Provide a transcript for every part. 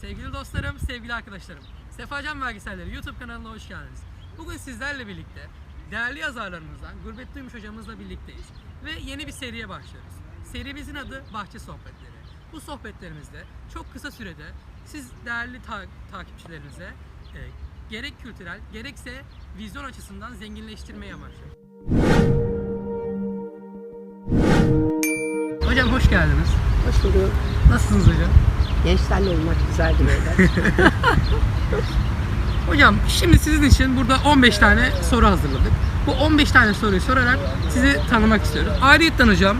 Sevgili dostlarım, sevgili arkadaşlarım. Sefacan Belgeselleri YouTube kanalına hoş geldiniz. Bugün sizlerle birlikte değerli yazarlarımızdan Gurbet Duymuş hocamızla birlikteyiz. Ve yeni bir seriye başlıyoruz. Serimizin adı Bahçe Sohbetleri. Bu sohbetlerimizde çok kısa sürede siz değerli ta- takipçilerinize e, gerek kültürel gerekse vizyon açısından zenginleştirmeyi amaçlıyoruz. Hocam hoş geldiniz. Hoş bulduk. Nasılsınız hocam? Gençlerle olmak güzeldi böyle. Hocam şimdi sizin için burada 15 tane soru hazırladık. Bu 15 tane soruyu sorarak sizi tanımak istiyoruz. Ayrıca hocam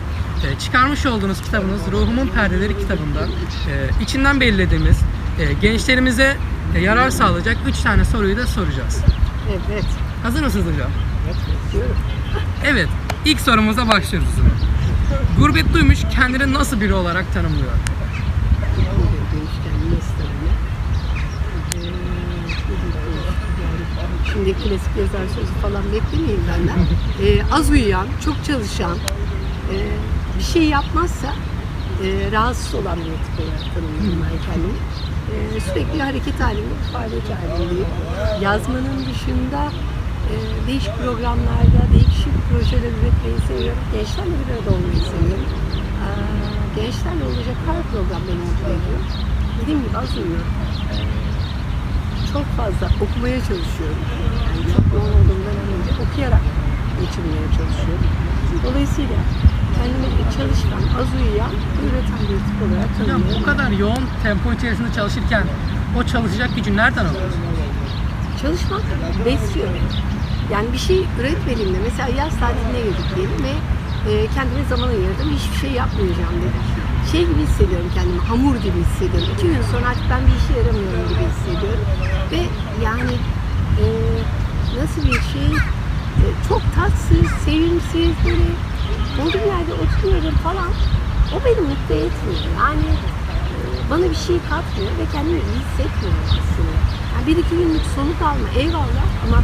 e, çıkarmış olduğunuz kitabınız Ruhumun Perdeleri kitabından e, içinden belirlediğimiz e, gençlerimize e, yarar sağlayacak 3 tane soruyu da soracağız. evet. Hazır mısınız hocam? Diyorum. Evet. ilk sorumuza başlıyoruz. Gurbet duymuş kendini nasıl biri olarak tanımlıyor? Demişken nasıl tanımlı? Ee, Şimdi klasik yazar sözü falan beklemeyin benden. Ee, az uyuyan, çok çalışan, e, bir şey yapmazsa e, rahatsız olan bir tip olarak tanımlıyorum ben kendimi. Ee, sürekli hareket halinde, faaliyet halindeyim. Yazmanın dışında e, değişik programlarda, değişik projeler üretmeyi seviyorum. Gençlerle bir arada olmayı seviyorum. Ee, gençlerle olacak her program beni mutlu ediyor. Dediğim gibi az uyuyorum. Çok fazla okumaya çalışıyorum. Yani çok yoğun olduğumdan önce okuyarak geçirmeye çalışıyorum. Dolayısıyla kendimi çalışkan, az uyuyan, üreten bir tip olarak Hocam tanımlıyorum. bu kadar yoğun tempo içerisinde çalışırken o çalışacak gücü nereden alıyorsunuz? Çalışmak besliyor. Yani bir şey üretmediğimde, mesela yaz tatiline girdik diyelim ve e, kendime zaman ayırdım, hiçbir şey yapmayacağım dedim. Şey gibi hissediyorum kendimi, hamur gibi hissediyorum. İki gün sonra artık ben bir işe yaramıyorum gibi hissediyorum. Ve yani e, nasıl bir şey, e, çok tatsız, sevimsiz, böyle yerde oturuyorum falan. O beni mutlu etmiyor. Yani e, bana bir şey katmıyor ve kendimi iyi hissetmiyorum aslında. Yani bir iki günlük soluk alma eyvallah ama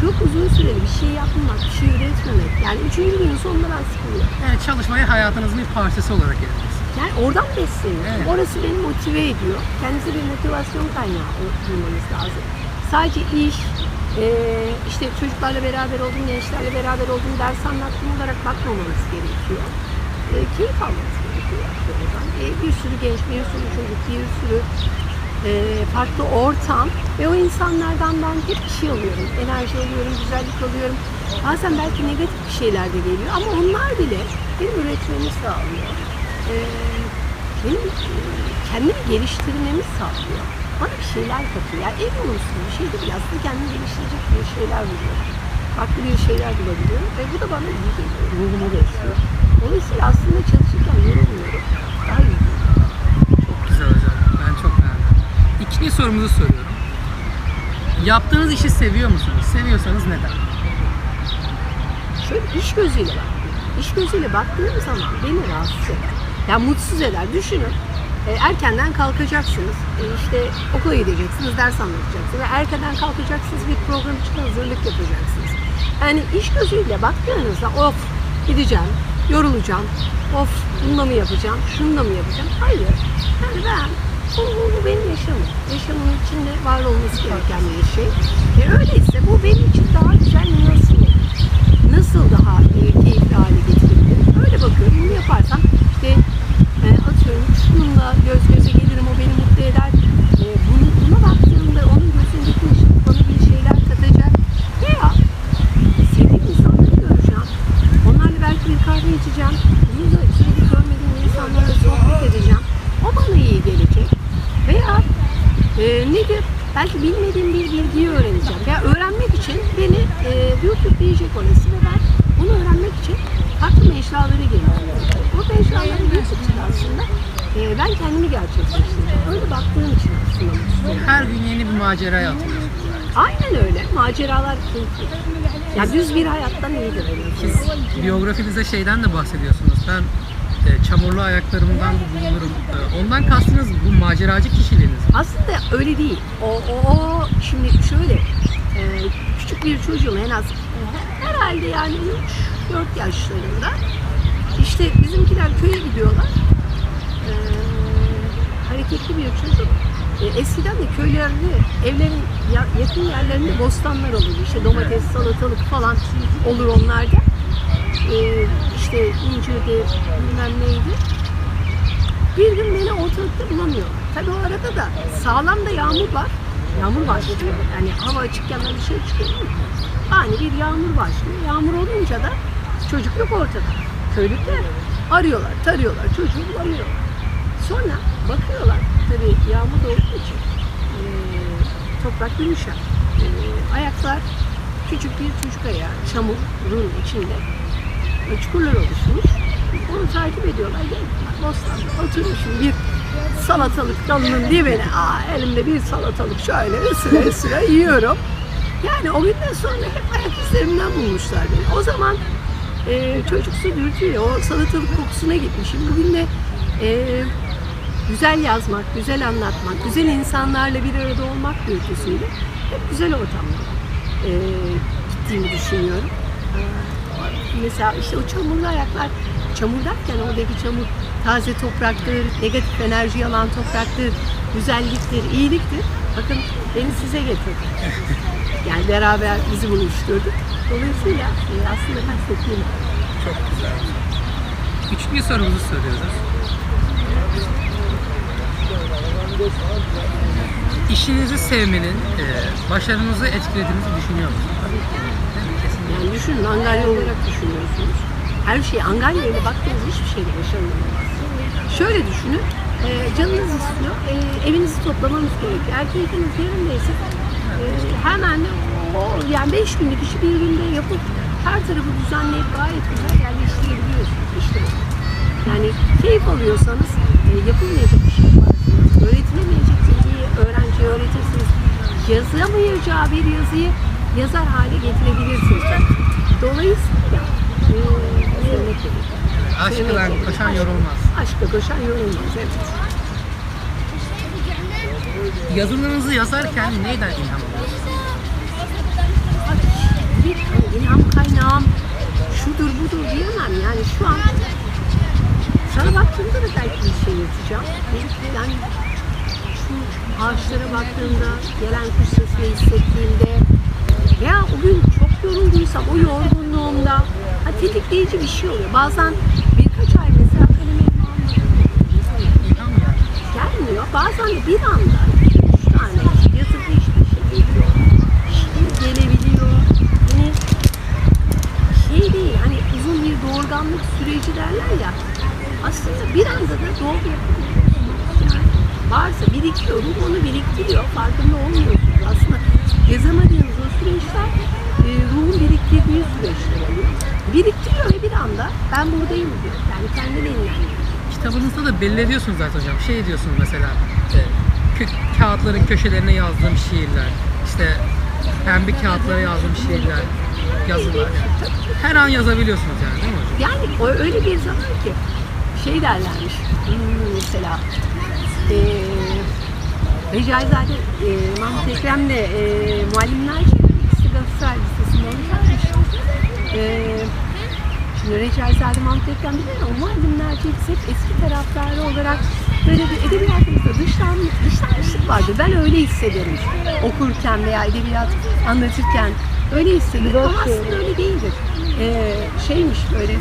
çok uzun süreli bir şey yapmamak, bir şey üretmemek. Yani üçüncü günün sonunda ben sıkılıyorum. Yani çalışmayı hayatınızın bir parçası olarak ediniz. Yani oradan besleniyor. Evet. Orası beni motive ediyor. Kendinize bir motivasyon kaynağı bulmanız lazım. Sadece iş, eee, işte çocuklarla beraber oldum, gençlerle beraber oldum, ders anlattım olarak bakmamanız gerekiyor. Eee, keyif almanız gerekiyor. Eee, bir sürü genç, bir sürü çocuk, bir sürü farklı ortam ve o insanlardan ben hep bir şey alıyorum. Enerji alıyorum, güzellik alıyorum. Bazen belki negatif bir şeyler de geliyor ama onlar bile benim üretmemi sağlıyor. Eee, benim eee, kendimi geliştirmemi sağlıyor. Bana bir şeyler katıyor. Yani ev olsun bir şey değil. Aslında kendimi geliştirecek bir şeyler buluyorum. Farklı bir şeyler bulabiliyorum ve bu da bana iyi geliyor. Ruhumu besliyor. Dolayısıyla aslında çalışırken yorulmuyorum. Daha iyi geliyor. Güzel hocam. Ben çok beğendim. İkinci sorumuzu soruyorum. Yaptığınız işi seviyor musunuz? Seviyorsanız neden? Şöyle iş gözüyle bak. İş gözüyle baktığım zaman beni rahatsız eder. Yani mutsuz eder. Düşünün. e, erkenden kalkacaksınız. E, işte okula gideceksiniz, ders anlatacaksınız. Ve erkenden kalkacaksınız, bir program için hazırlık yapacaksınız. Yani iş gözüyle baktığınızda of gideceğim, yorulacağım, of bununla mı yapacağım, şununla mı yapacağım? Hayır. Yani ben bu, bu, bu benim yaşamım. Yaşamın içinde var olması gereken bir şey. E, öyleyse bu benim için daha güzel nasıl nasıl daha e, keyifli hale getirebilirim? Öyle bakıyorum. Bunu yaparsam işte e, atıyorum şununla göz göze gelirim o beni mutlu eder. E, bunu, buna baktığımda onun gözündeki ışık bana bir şeyler katacak. Veya sevdiğim insanları göreceğim. Onlarla belki bir kahve içeceğim. Bunu da sürekli görmediğim insanlarla sohbet edeceğim. O bana iyi gelecek. Veya e, nedir? Belki bilmediğim bir bilgiyi öğreneceğim. Ya öğrenmek için beni e, YouTube diyecek orası ve ben bunu öğrenmek için farklı mecralara geliyorum. O mecraları geçtikçe aslında e, ben kendimi gerçekleştireceğim. Öyle baktığım için aslında mutluyum. Her gün yeni bir maceraya atılıyorsunuz. Aynen öyle. Maceralar keyifli. Ya düz bir hayattan iyidir. Siz biyografinizde şeyden de bahsediyorsunuz. Ben e, çamurlu ayaklarımdan bulunurum. E, ondan kastınız bu maceracı kişiliğiniz. Aslında öyle değil. O, o, o şimdi şöyle e, küçük bir çocuğum en az herhalde yani 3-4 yaşlarında işte bizimkiler köye gidiyorlar. E, hareketli bir çocuk E, eskiden de köylerde evlerin ya- yakın yerlerinde bostanlar olurdu. İşte domates, salatalık falan olur onlarda. E, işte incirdi, bilmem neydi. Bir gün beni ortalıkta bulamıyor. Tabii o arada da sağlam da yağmur var. Yağmur başlıyor. Yani hava açıkken ben dışarı çıkıyorum. Ani bir yağmur başlıyor. Yağmur olunca da çocuk yok ortada. Köylükler arıyorlar, tarıyorlar. Çocuğu bulamıyorlar. Sonra bakıyorlar. Tabii yağmur da olduğu için toprak yumuşak. Ayaklar küçük bir çocuk ayağı çamurun içinde çukurlar oluşmuş. Onu takip ediyorlar. Geldiler bostanda oturmuşum bir salatalık dalının dibine. Aa, elimde bir salatalık şöyle ısıra ısıra yiyorum. Yani o günden sonra hep ayak izlerimden bulmuşlar beni. O zaman e, çocuksu dürtüyle o salatalık kokusuna gitmişim. Bugün de e, güzel yazmak, güzel anlatmak, güzel insanlarla bir arada olmak dürtüsüyle hep güzel ortamlara e, gittiğimi düşünüyorum. E, mesela işte o çamurlu ayaklar, çamur derken oradaki çamur taze topraktır, negatif enerji alan topraktır, güzelliktir, iyiliktir. Bakın beni size getirdi. Yani beraber bizi buluşturduk. Dolayısıyla e, aslında bahsettiğim Çok güzel. Üçüncü sorumuzu soruyoruz. İşinizi sevmenin e, başarınızı etkilediğinizi düşünüyor musunuz? Yani düşünün Angarya olarak düşünüyorsunuz. Her şey Angarya ile baktığınız hiçbir şeyde başarılamaz. Şöyle düşünün. e, canınız istiyor. e, evinizi toplamanız gerekiyor. Eğer keyfiniz yerindeyse e, hemen o yani 5 binlik işi bir günde yapıp her tarafı düzenleyip gayet güzel yerleştirebiliyorsunuz. İşte yani keyif alıyorsanız e, yapılmayacak bir şey yaparsınız. Öğretilemeyecek bilgiyi öğrenciye öğretirsiniz. Yazamayacağı bir yazıyı yazar hale getirebilirsiniz. Dolayısıyla e, sevmek gerekiyor. Aşkla koşan yorulmaz. Aşkla koşan yorulmaz. Evet. Yazılarınızı yazarken neyden ilham bir ilham kaynağım şudur budur diyemem yani şu an sana baktığımda da belki bir şey yazacağım. Yani şu ağaçlara baktığımda, gelen kuş sesini hissettiğimde veya o gün çok yorulduysam o yorgunluğumda tetikleyici bir şey oluyor. Bazen birkaç ay mesela ya. gelmiyor. Bazen de bir anda üç tane yazılmış bir şey geliyor. Şey gelebiliyor. Hani şey değil hani uzun bir doğurganlık süreci derler ya. Aslında bir anda da doğum. Yani varsa birikiyor, ruh onu biriktiriyor. Farkında olmuyorsunuz. Aslında yazamadığınız o süreçler e, ruhun biriktirdiği süreçler oluyor. Biriktiriyor ve bir anda ben buradayım diyor. Yani kendiliğinden geliyor. Kitabınızda da belli ediyorsunuz zaten hocam. Şey diyorsunuz mesela, e, kö- kağıtların köşelerine yazdığım şiirler, işte pembe kağıtlara yazdığım şiirler, yazılar. Her an yazabiliyorsunuz yani değil mi hocam? Yani o öyle bir zaman ki şey derlermiş hmm, mesela eee Recaizade eee Mahmut Ekrem'le eee muallimler ikisi Galatasaray Lisesi'nde olacakmış. Eee Recaizade Mahmut Ekrem bilir ama muallimler biz hep eski taraftarı olarak böyle bir edebiyatımızda dışlan, dışlanmışlık vardır. Ben öyle hissederim. Okurken veya edebiyat anlatırken öyle hissederim ama aslında öyle değildir. Eee şeymiş böyle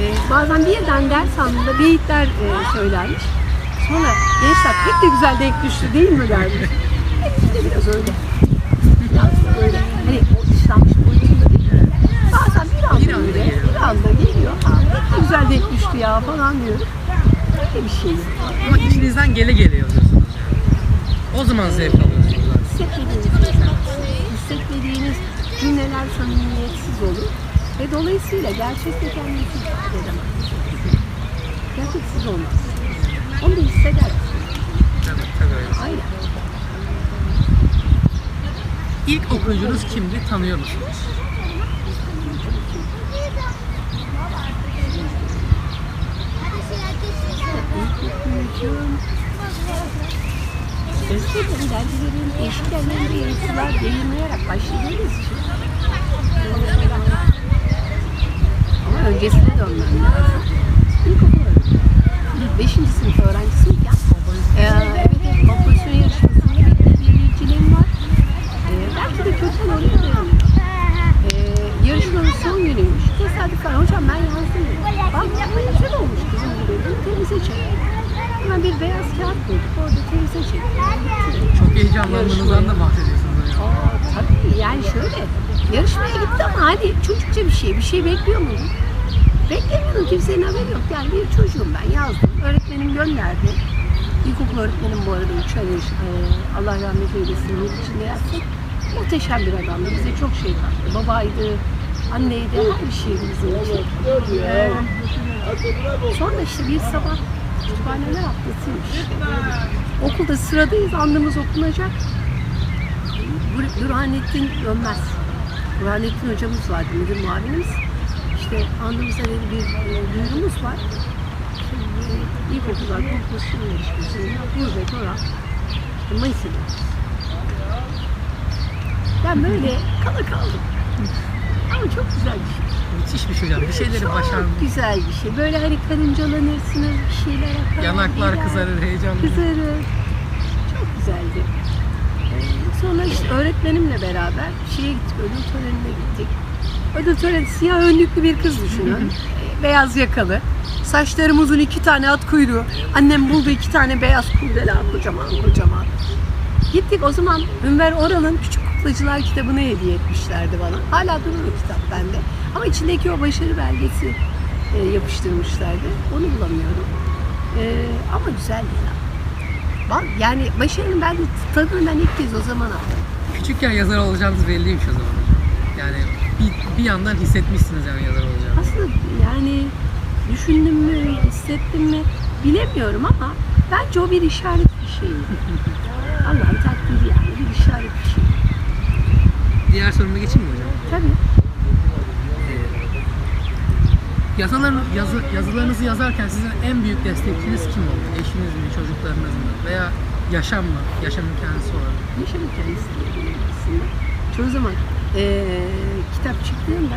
ee, bazen bir yerden ders anında beyitler e, söylermiş. Sonra gençler pek de güzel denk düştü değil mi dermiş. Hepsi de biraz öyle. Biraz da böyle. Hani o dışlanmış boyutunda değil. Bazen bir anda Bir anda böyle, geliyor. bir anda geliyor. Aa, pek de güzel denk düştü ya falan diyorum. Öyle bir şey. Ama içinizden gele gele yazıyorsunuz yani. O zaman zevk alıyorsunuz. Hissetmediğiniz. Hissetmediğiniz cümleler samimiyetsiz olur. Ve dolayısıyla gerçekte kendinizi ifade edemezsiniz. Gerçeksiz olmaz. Onu da tabii öyle. Aynen. İlk okuyucunuz kimdi? Tanıyor musunuz? gitmeyeceğim. Özledim dergilerin eşkenleri ve yazılar yayınlayarak başladığımız için. Ama öncesine dönmem lazım. İlkokul öğrencisi. Beşinci sınıf öğrencisiyken ee, evet, kompozisyon yarışmasında bir belirleyicilerim var. Ee, belki de kötü oluyor kompozisyonu gerçekten. Çok heyecanlandığınızdan da bahsediyorsunuz. Aa, tabii yani şöyle yarışmaya gitti ama hadi çocukça bir şey bir şey bekliyor muydun? Beklemiyordum kimsenin haberi yok yani bir çocuğum ben yazdım öğretmenim gönderdi. İlkokul öğretmenim bu arada üç ay yaş- e, Allah rahmet eylesin yıl içinde yatsın. Muhteşem bir adamdı bize çok şey kattı babaydı anneydi her bir şeydi bizim için. Ee, sonra işte bir sabah kütüphaneler haftasıymış. Okulda sıradayız andımız okunacak. Bur- Burhanettin Dönmez. Burhanettin hocamız vardı, müdür muavinimiz. İşte andımıza dedi bir e, duyurumuz var. Şimdi ilkokullar kompozisyon yarışmasında Gurbet Oran işte Mayıs ayında. Ben böyle kala kaldım. Ama çok güzel bir şey. Müthiş bir şey hocam. Bir şeyleri çok başarmış. güzel bir şey. Böyle hani karıncalanırsınız, bir şeyler akar. Yanaklar gider. kızarır, heyecanlı. Kızarır. Çok güzeldi. Ee, Sonra işte öğretmenimle beraber şeye gittik, ödül törenine gittik. Ödül töreni siyah önlüklü bir kız düşünün. Ee, Beyaz yakalı. Saçlarım uzun iki tane at kuyruğu. Annem buldu iki tane beyaz kurdela kocaman kocaman. Gittik o zaman Ünver Oral'ın Küçük Kuklacılar kitabını hediye etmişlerdi bana. Hala duruyor kitap bende. Ama içindeki o başarı belgesi e, yapıştırmışlardı. Onu bulamıyorum. E, ama güzeldi ya. Bak yani başarının ben tadını ben ilk kez o zaman aldım. Küçükken yazar olacağınız belliymiş o zaman. Yani bir, bir yandan hissetmişsiniz yani yazar olacağınızı. Aslında yani düşündüm mü, hissettim mi bilemiyorum ama bence o bir işaret bir şey. Allah'ın takdiri yani bir işaret bir şey. Diğer soruma geçeyim mi hocam? Tabii. Yazalarını, yazı, yazılarınızı yazarken sizin en büyük destekçiniz kim oldu? Eşiniz mi, çocuklarınız mı? Veya yaşam mı? Yaşamın kendisi olarak. Kendisi diyebilirim aslında. Çoğu zaman eee, kitap çıktığında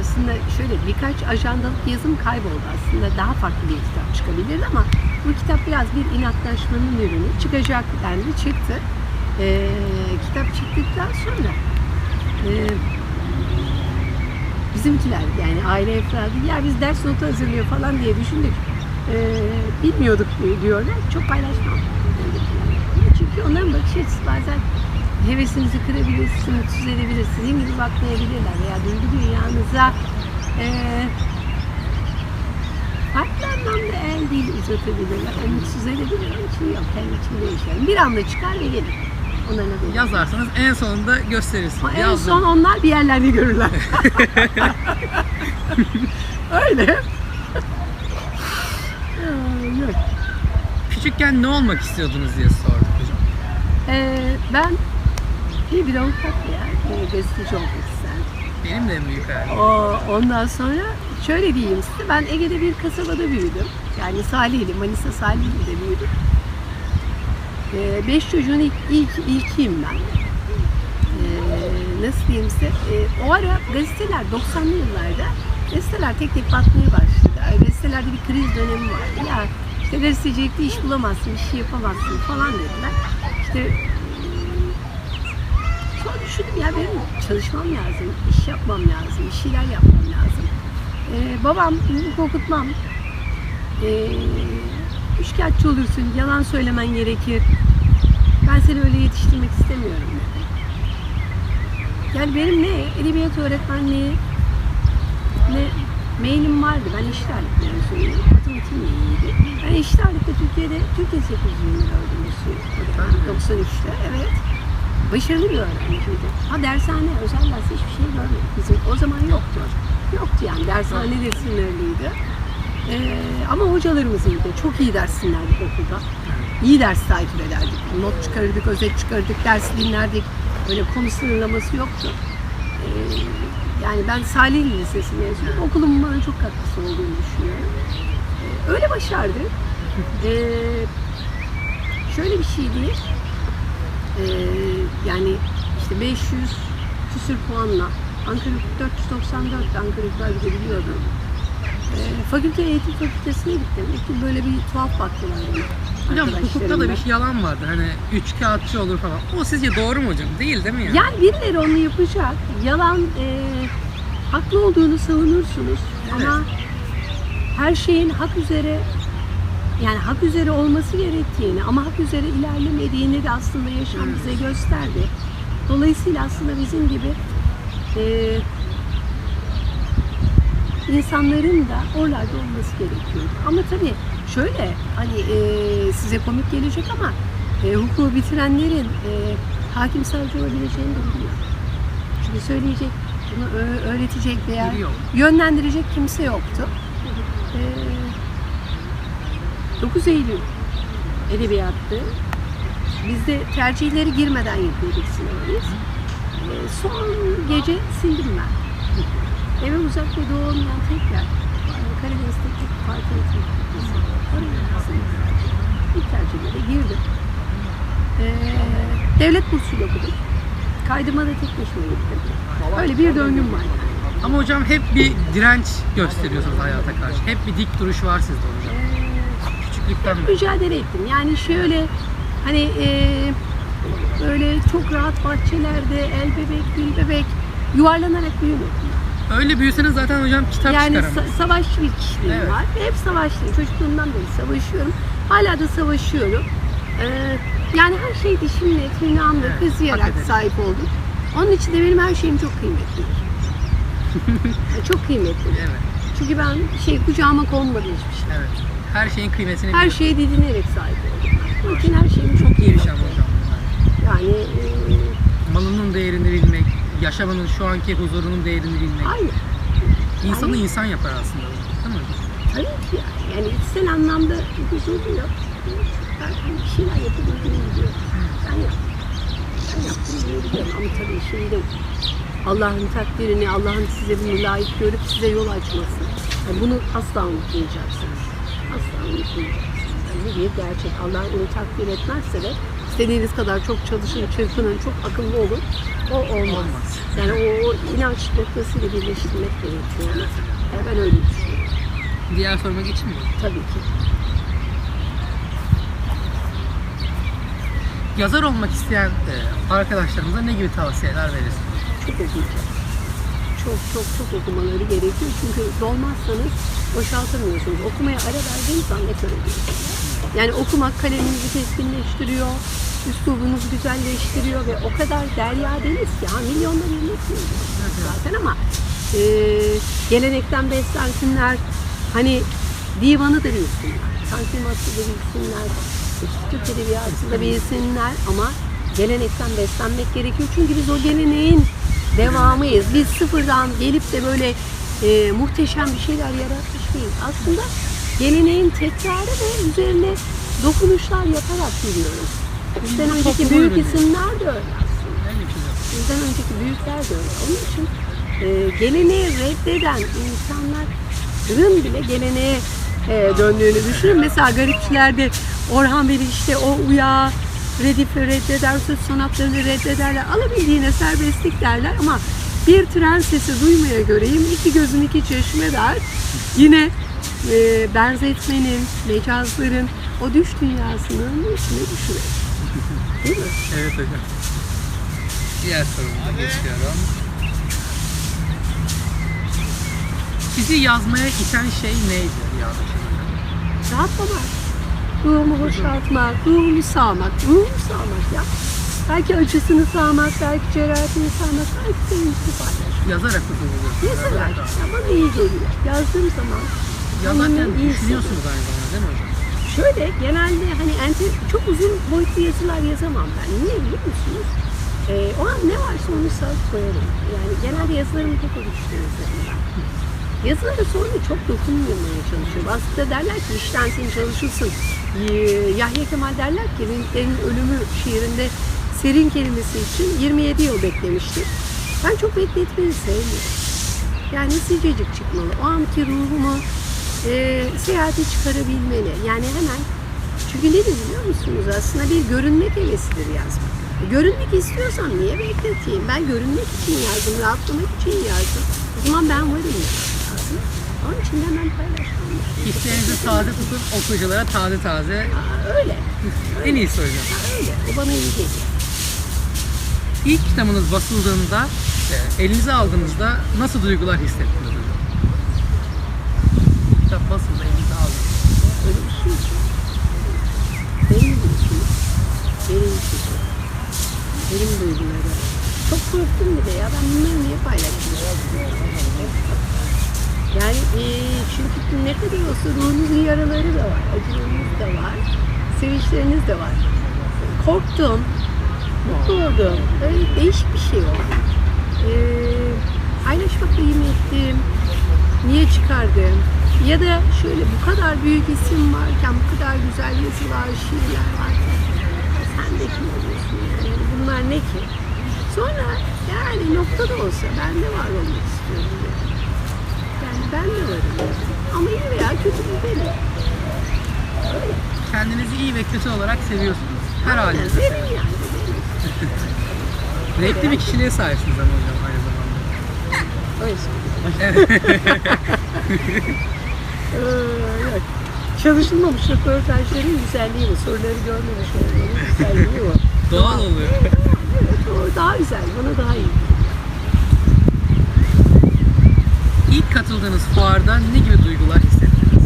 aslında şöyle birkaç ajandalık yazım kayboldu aslında daha farklı bir kitap çıkabilirdi ama bu kitap biraz bir inatlaşmanın ürünü çıkacak dendi çıktı Eee, kitap çıktıktan sonra eee, bizimkiler yani aile efradı ya biz ders notu hazırlıyor falan diye düşündük Eee, bilmiyorduk diyorlar çok paylaşmam çünkü onların bakış açısı bazen hevesinizi kırabilir, sizi mutsuz edebilir, sizin gibi bakmayabilirler veya duygu dünyanıza eee farklı anlamda el değil uzatabilirler. O mutsuz edebilir. Onun için yok. Kendi içimde yaşıyorum. Bir anda çıkar ve gelir. Onların adı. Yazarsanız en sonunda gösterirsiniz. Ama en Yazdım. son onlar bir yerlerde görürler. Öyle. Yok. Küçükken ne olmak istiyordunuz diye sorduk hocam. Ee, ben iyi bir avukat ya. e, gazeteci olmak isterdim. Benim de en büyük hayalim. O, ondan sonra şöyle diyeyim size. Ben Ege'de bir kasabada büyüdüm. Yani Salihli, Manisa Salihli'de büyüdüm. Ee, beş çocuğun ilk, ilk ilkiyim ben. Ee, nasıl diyeyim size? Ee, o ara gazeteler 90'lı yıllarda gazeteler tek tek batmaya başladı. Gazetelerde bir kriz dönemi vardı. Ya işte gazetecilikte iş bulamazsın, bir şey yapamazsın falan dediler. İşte Sonra düşündüm ya benim çalışmam lazım, iş yapmam lazım, bir şeyler yapmam lazım. Ee, babam hukuk okutmam. Ee, üçkağıtçı olursun, yalan söylemen gerekir. Ben seni öyle yetiştirmek istemiyorum dedi. Yani benim ne edebiyat öğretmenliği ne mailim vardı. Ben eşit ağırlık mezunuyum. Matematiğim iyiydi. Ben eşit ağırlıkta Türkiye'de Türkiye 800 lira ödülüsüyüm. 93'te evet. Başarılı bir öğrenciydi. Ha dershane, özel ders hiçbir şey görmedik. Bizim o zaman yoktu. Yoktu yani. Dershane de sınırlıydı. Ee, ama hocalarımız iyiydi. Çok iyi ders dinlerdik okulda. İyi ders takip ederdik. Not çıkarırdık, özet çıkarırdık, ders dinlerdik. Öyle konu sınırlaması yoktu. Ee, yani ben Salihli Lisesi mezunuyum. Okulumun bana çok katkısı olduğunu düşünüyorum. Ee, öyle başardı. Ee, şöyle bir şeydi. Ee, yani işte 500 küsür puanla Ankara Hukuk 494 Ankara Hukuk'a gidebiliyordum. Ee, fakülte eğitim fakültesine gittim. İlk böyle bir tuhaf baktılar bana. Hocam hukukta da bir şey yalan vardı. Hani üç kağıtçı olur falan. O sizce doğru mu hocam? Değil değil mi yani? Yani birileri onu yapacak. Yalan e, haklı olduğunu savunursunuz Evet. ama her şeyin hak üzere yani hak üzere olması gerektiğini ama hak üzere ilerlemediğini de aslında yaşam bize gösterdi. Dolayısıyla aslında bizim gibi e, insanların da oralarda olması gerekiyor. Ama tabii şöyle hani e, size komik gelecek ama e, hukuku bitirenlerin e, hakim savcı olabileceğini de biliyor. Çünkü söyleyecek, bunu öğretecek veya yönlendirecek kimse yoktu. E, 9 Eylül edebiyattı. Biz de tercihleri girmeden yapıyorduk sinemayı. E, son gece sildim ben. Eve uzak ve doğu olmayan tekrar yani Karadeniz Teknik Parti. Oraya yazdım. İlk tercihlere girdim. Ee, devlet bursuyla okudum. Kaydıma da tek başıma gittim. Öyle bir döngüm var. Ama hocam hep bir direnç gösteriyorsunuz hayata karşı. Hep bir dik duruş var sizde hocam. Ee, Küçüklükten beri. mücadele ettim. Yani şöyle hani e, böyle çok rahat bahçelerde el bebek, gül bebek yuvarlanarak büyümedim. Öyle büyüseniz zaten hocam kitap Yani çıkaramaz. sa- savaşçı bir kişiliğim Evet. var. Hep savaştım. Çocukluğumdan beri savaşıyorum. Hala da savaşıyorum. Ee, yani her şey dişimle, tırnağımla Evet, kazıyarak sahip oldum. Onun için de benim her şeyim çok kıymetlidir. Yani çok kıymetlidir. Evet, Çünkü ben şey kucağıma konmadı hiçbir şey. evet. Her şeyin kıymetini Her şeye didinerek sahip oldum. Onun için her şeyim çok Çok iyi bir şey kıymetli. hocam. Yani e, Malının değerini bilmek, yaşamının şu anki huzurunun değerini bilmek. aynı. İnsanı Aynen. insan yapar aslında. Değil mi? Tabii ki yani. Yani içsel anlamda bir huzur yok. Ben hani bir şeyler yapabildiğimi biliyorum. Ben yaptım. Ben yaptım. Ama tabii de Allah'ın takdirini, Allah'ın size bunu layık görüp size yol açması. Yani bunu asla unutmayacaksınız. Asla unutmayacaksınız. Yani bu bir gerçek. Allah onu takdir etmezse de istediğiniz kadar çok çalışın, çırpının, çok akıllı olun. O olmaz. Olmaz. Yani o, o inanç noktasıyla birleştirmek gerekiyor. Yani ben öyle düşünüyorum. Diğer soruma geçeyim mi? Tabii ki. Yazar olmak isteyen e, arkadaşlarımıza ne gibi tavsiyeler verirsiniz? Çok okuyacak. Çok çok çok okumaları gerekiyor. Çünkü dolmazsanız boşaltamıyorsunuz. Okumaya ara verdiğiniz ne kör ediyorsunuz. Yani okumak kaleminizi keskinleştiriyor, üslubunuzu güzelleştiriyor ve o kadar derya deniz ki ha milyonlar millet zaten ama e, gelenekten beslensinler. Hani divanı da bilsinler, santimatı da bilsinler, Türk edebiyatını da bilsinler ama gelenekten beslenmek gerekiyor. Çünkü biz o geleneğin devamıyız. Biz sıfırdan gelip de böyle e, muhteşem bir şeyler yaratmış değiliz. Aslında geleneğin tekrarı ve üzerine dokunuşlar yaparak biliyoruz. Bizden önceki büyük isimler de öyle aslında. Bizden önceki büyükler de öyle. Onun için e, geleneği reddeden insanların bile geleneğe e, döndüğünü düşünün. Mesela garipçilerde Orhan Veli işte o uyağı redifi reddeder, söz sanatlarını reddederler. Alabildiğine serbestlik derler ama bir tren sesi duymaya göreyim, iki gözüm iki çeşme der. Yine e, benzetmenin, mecazların o düş dünyasının içine düşürür. Değil mi? Evet hocam. Diğer sorumuza geçiyorum. Sizi yazmaya iten şey neydi? Rahatlamak, ruhumu boşaltmak, ruhumu sağmak, ruhumu sağmak ya. Belki acısını sağmak, belki cerahatini sağmak, belki sevincini paylaşmak. Yazarak huzur buluyorsunuz. Yazarak, ya bana iyi geliyor. Yazdığım zaman Yazarken iyi düşünüyorsunuz aynı zamanda değil mi hocam? Şöyle genelde hani ente, çok uzun boyutlu yazılar yazamam ben. Niye biliyor musunuz? Ee, o an ne varsa onu sağlık koyarım. Yani genelde yazılarımı tek oluşturuyorum ben. Yazılara sonra çok dokunmamaya çalışıyorum. Aslında derler ki iştensin çalışılsın. Ee, Yahya Kemal derler ki Renklerin Ölümü şiirinde serin kelimesi için 27 yıl beklemiştir. Ben çok bekletmeyi sevmiyorum. Yani sıcacık çıkmalı. O anki ruhumu e, seyahate çıkarabilmeli. Yani hemen çünkü nedir biliyor musunuz? Aslında bir görünmek hevesidir yazmak. Görünmek istiyorsam niye bekleteyim? Ben görünmek için yazdım, rahatlamak için yazdım. O zaman ben varım lazım. Onun için de hemen paylaşmam lazım. Hislerinizi taze tutup okuyuculara taze taze Aa, öyle. en iyisi hocam. Ha, öyle. O bana iyi geliyor. İlk kitabınız basıldığında, e, elinize aldığınızda nasıl duygular hissettiniz hocam? Kitap basıldı, elinize aldınız. Öyle bir şey için. Benim için. Benim için. Benim duygularım. Çok korktum bir de ya. Ben bunları niye paylaşmıyorum? Yani eee, çünkü olsa ruhunuzun yaraları da var. Acılarınız da var. Sevinçleriniz de var. Korktum. Mutlu oldum. Öyle değişik bir şey oldu. Eee paylaşmakla yemin ettim. Niye çıkardım? Ya da şöyle bu kadar büyük isim varken, bu kadar güzel yazılar, şiirler varken sen de kim oluyorsun yani? Bunlar ne ki? Sonra yani noktada olsa ben de var olmak istiyorum. Yani ben de varım. Ama iyi veya kötü bir benim. Öyle. Kendinizi iyi ve kötü olarak seviyorsunuz. Her Aynen, halinizde. Benim yani. Renkli bir kişiliğe sahipsiniz ama hocam aynı zamanda. Öyle söyleyeyim. Ee, evet. Çalışılmamış röportajların güzelliği bu. Soruları görmemiş olmanın güzelliği bu. Doğal oluyor. Evet, o daha güzel. Bana daha iyi. İlk katıldığınız fuarda ne gibi duygular hissettiniz?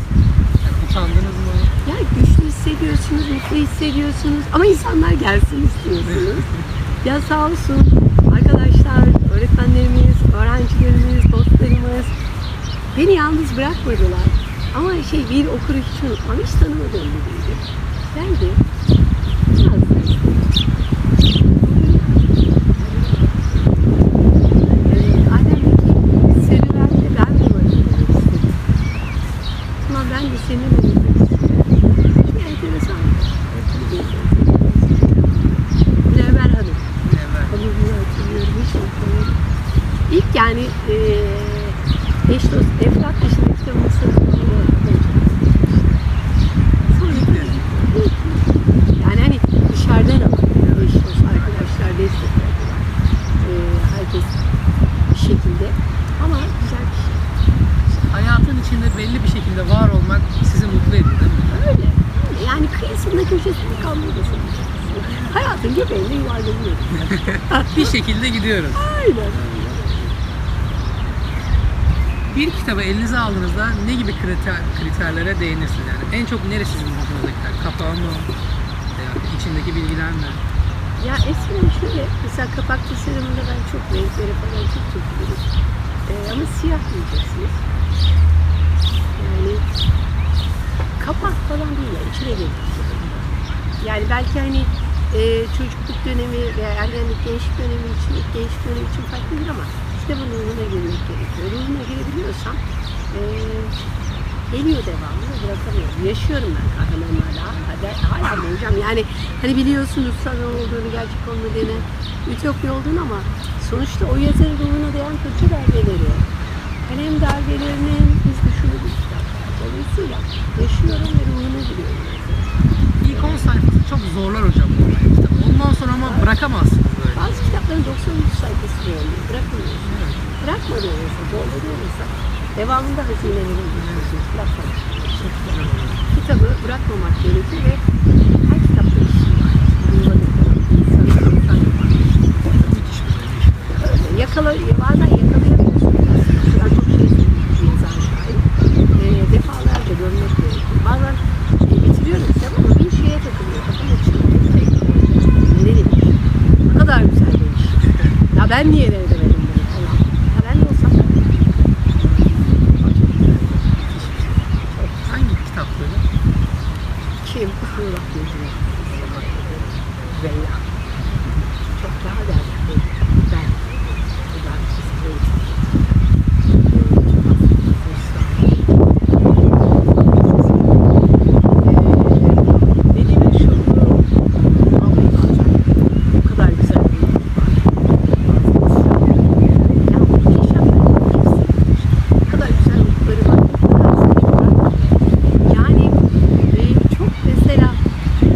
Yani utandınız mı? Ya güçlü hissediyorsunuz, mutlu hissediyorsunuz ama insanlar gelsin istiyorsunuz. ya sağ olsun arkadaşlar, öğretmenlerimiz, öğrencilerimiz, dostlarımız beni yalnız bırakmadılar. Ama şey bir okuru hiç unutmam, hiç tanımadığım biriydi. Geldi. Biraz da Ee, Adem'deki serüvende ben de varım demek istedim. Ama ben de seninle olmak istiyorum. Çok enteresan. Münevver Hanım. Evet. Hanım'ı hatırlıyorum. Hiç unutmuyorum. İlk yani eee eş dost, evlat dışında kitabını satın Sonra ilk- yani hani dışarıdan ama eş dost arkadaşlar destek verdiler. Eee, herkes bir şekilde ama güzel bir şey. Hayatın içinde belli bir şekilde var olmak sizi mutlu ediyor değil mi? Öyle. öyle. Yani kıyısında köşesinde kalmayı da seviyorum. Hayatın göbeğinde yuvarlanıyorum. Bir gidiyoruz. Aynen. Bir kitabı elinize aldığınızda ne gibi kriter, kriterlere değinirsiniz? Yani en çok neresi sizin hoşunuza gider? Kapağı mı? Veya içindeki bilgiler mi? Ya eskiden şöyle, mesela kapak tasarımında ben çok renkleri falan çok tutulurum. Ee, ama siyah diyeceksiniz. Yani kapak falan değil, yani içine girdik. Yani belki hani e, çocukluk dönemi veya ergenlik gençlik dönemi için, gençlik dönemi için farklıdır ama kitabın ruhuna girmek gerekiyor. Ruhuna girebiliyorsam e, geliyor devamlı ve bırakamıyorum. Yaşıyorum ben kahramanlarla hala, hala hocam? Yani hani biliyorsunuz sana olduğunu, gerçek olmadığını, ütopya olduğunu ama sonuçta o yazarın ruhuna değen fırça darbeleri, kalem darbelerinin iz düşümü bir kitap. Dolayısıyla yaşıyorum ve ruhuna giriyorum. 10 sayfası çok zorlar hocam bu olay kitap. Ondan sonra ama bırakamazsınız böyle. Bazı kitapların 93 sayfası diyorum. Bırakmıyorsun. Evet. Bırakmadığınızda, zorladığınızda devamında hazineleri buluyorsunuz. Bırakmamak. Kitabı bırakmamak gerekir ve her kitapta bir şey var. İnsanı insan şey. Öyle. Yakala, bazen yakalayamıyorsunuz aslında. O kadar çok şey söylüyor bir yazar şair. E, defalarca görmek gerekiyor. Bazen e, bitiriyorum kitabı ama bir şeye takılıyor. Kafam açılıyor. Ne demiş? Ne kadar güzel demiş. Ya ben niye veremedim bunu falan. Ya ben de olsam ben de. Hangi kitapları? Kim? Muğlak Gözü'ne. Bella. Çok daha değerli. Ben. Ben size Dediğim şu, vallahi bazen o kadar güzel bir yer var. Ya muhteşem hepsi. O kadar güzel ruhları var, o kadar sevgi var. Yani e, çok mesela e,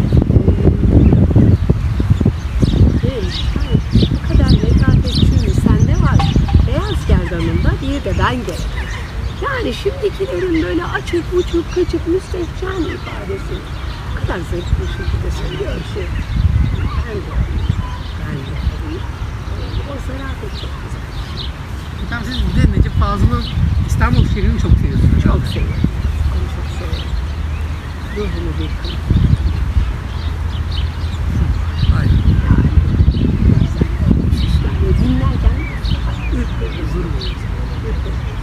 e, yani bu kadar rekabetçi sende var. Beyaz gerdanında bir de ben gerek. Yani şimdikilerin böyle açık uçuk kaçık müstehcen ifadesi o kadar zevkli bir şekilde söylüyor ki ben de ben de. O zarafet çok güzel. Hocam siz bir de Necip Fazıl'ın İstanbul şiirini çok seviyorsunuz. Çok seviyorum. Onu çok seviyorum. ruhunu bir kıl. Aynen. Yani dinlerken ürperir. Huzur buluruz.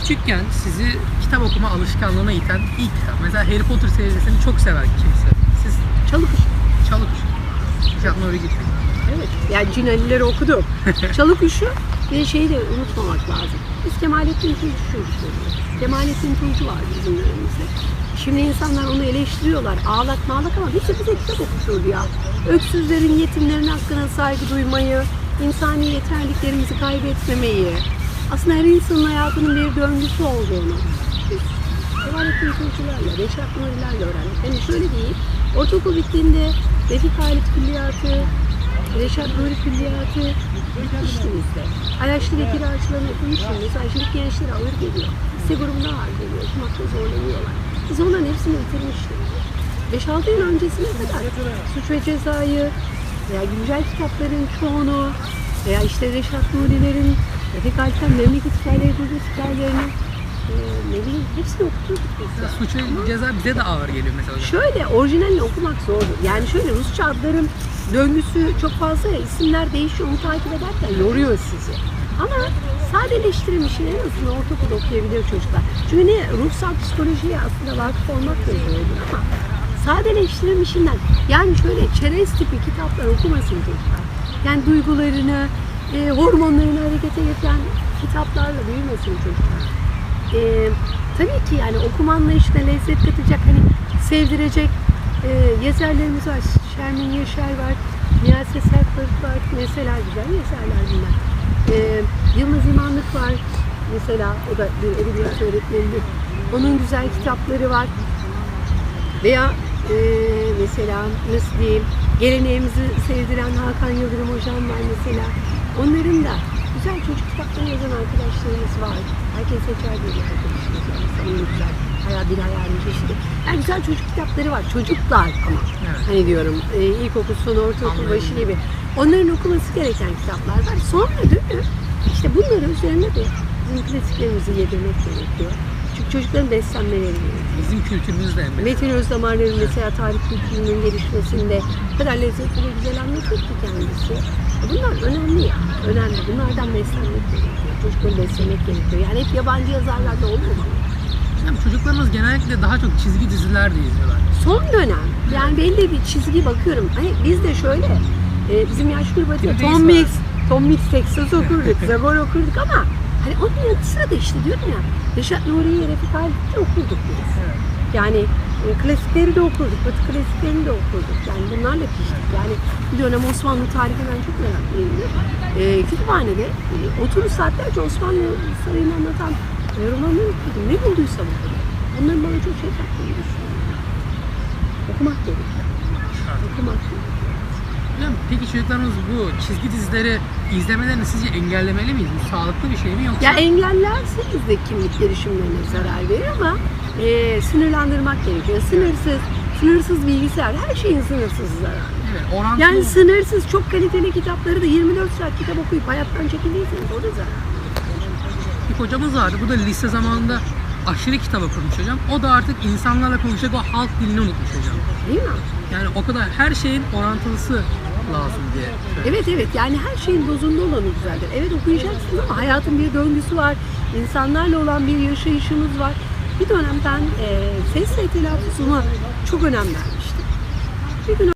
Küçükken sizi kitap okuma alışkanlığına iten ilk kitap. Mesela Harry Potter serisini çok sever kimse. Siz Çalık işte. Çalık Kuşu. Nuri gittik. Evet. Yani Cinalileri okudum. Çalık Uşu bir şeyi de unutmamak lazım. Biz Kemalettin Tuğcu çocuklarıyız. Kemalettin Tuğcu var bizim dönemimizde. Şimdi insanlar onu eleştiriyorlar. Ağlak mağlak ama bize bize kitap okuturdu ya. Öksüzlerin, yetimlerin hakkına saygı duymayı, insani yeterliklerimizi kaybetmemeyi, aslında her insanın hayatının bir döngüsü olduğunu biz Kemalettin Tuğcularla, Reşat Nuri'lerle öğrendik. Hani şöyle diyeyim, ortaokul bittiğinde Refik Halit Külliyatı, Reşat Nuri Külliyatı bitmişti bizde. Ayaşlı ve kiraçlarını okumuştum. Mesela şimdi gençlere ağır geliyor. Lise grubuna ağır geliyor. Okumakta zorlanıyorlar. Biz onların hepsini bitirmiştik. 5-6 yıl öncesine kadar Suç ve Ceza'yı veya güncel kitapların çoğunu veya işte Reşat Nuri'lerin, Refik Halit'ten memleket hikayeleri, Durdur hikayelerini e, ne bileyim hepsini okuturduk biz. Mesela Suç ve Ceza bize de ağır geliyor mesela. Şöyle orijinalini okumak zordur. Yani şöyle Rusça adların döngüsü çok fazla ya isimler değişiyor onu takip ederken yoruyor sizi. Ama sadeleştirilmişini en azından ortaokulda okuyabilir çocuklar. Çünkü ne ruhsal psikolojiye aslında vakıf olmak da zordur ama sadeleştirilmişinden yani şöyle çerez tipi kitaplar okumasın çocuklar. Yani duygularını, e, hormonlarını harekete getiren kitaplarla büyümesin çocuklar. E, tabii ki yani okumanla işte lezzet katacak hani sevdirecek e, yazarlarımız var. Şermin Yaşar var, Niyase Sertbarut var. Mesela güzel yazarlar bunlar. E, Yılmaz İmanlık var. Mesela o da bir edebiyat öğretmeni. Onun güzel kitapları var. Veya e, mesela nasıl diyeyim geleneğimizi sevdiren Hakan Yıldırım hocam var mesela. Onların da güzel çocuk kitapları yazan arkadaşlarımız var. Herkes seçer diye bir arkadaşımız var. Mesela onun güzel hayal bir hayalin çeşidi. Yani güzel çocuk kitapları var. Çocuklar ama. Evet. Hani diyorum e, ilkokul sonu ortaokul başı gibi. Onların okuması gereken kitaplar var. Sonra dönüp işte bunları üzerine de bizim klasiklerimizi yedirmek gerekiyor. Çünkü çocukların beslenmeleri gerekiyor. Bizim kültürümüz de emre. Metin Özdamar'ın mesela tarih kültürünün gelişmesinde kadar lezzetli ve güzel anlatır ki kendisi. Bunlar önemli ya, önemli. Bunlardan beslenmek gerekiyor. Çocukları beslemek gerekiyor. Yani hep yabancı yazarlarda olmamalı. Hocam çocuklarımız genellikle daha çok çizgi diziler de izliyorlar. Son dönem yani belli bir çizgi bakıyorum. Hani biz de şöyle e, bizim yaş grubu Tom Mix, Tom Mix Texas okurduk, Zagor okurduk ama hani onun yanı sıra da işte diyorum ya Reşat Nuri'yi, Refik Halit'i okurduk biz. Evet. Yani e, klasikleri de okurduk, batı klasiklerini de okurduk. Yani bunlarla piştik. Yani bir dönem Osmanlı tarihinden çok meraklıyımdır. E, kütüphanede e, oturup saatlerce Osmanlı sarayını anlatan e, romanları okudum. Ne bulduysam okudum. Bunların bana çok şey kattığını düşünüyorum. Okumak gerekiyor. Okumak gerekiyor. Hocam peki çocuklarımız bu çizgi dizileri izlemelerini sizce engellemeli miyiz? Bu sağlıklı bir şey mi yoksa? Ya engellerseniz de kimlik gelişimlerine zarar verir ama e, sınırlandırmak gerekiyor. Sınırsız, sınırsız bilgisayar, her şeyin sınırsız zararı. Evet, orantılı. Yani sınırsız çok kaliteli kitapları da 24 saat kitap okuyup hayattan çekildiyseniz o da zarar. bir hocamız vardı. Bu da lise zamanında aşırı kitap okumuş hocam. O da artık insanlarla konuşacak o halk dilini unutmuş hocam. Değil mi? Yani o kadar her şeyin orantılısı lazım diye. Evet evet yani her şeyin dozunda olanı güzeldir. Evet okuyacaksın ama hayatın bir döngüsü var. İnsanlarla olan bir yaşayışımız var. Bir dönem ben e, ses ve telaffuzuma çok önem vermiştim. Bir gün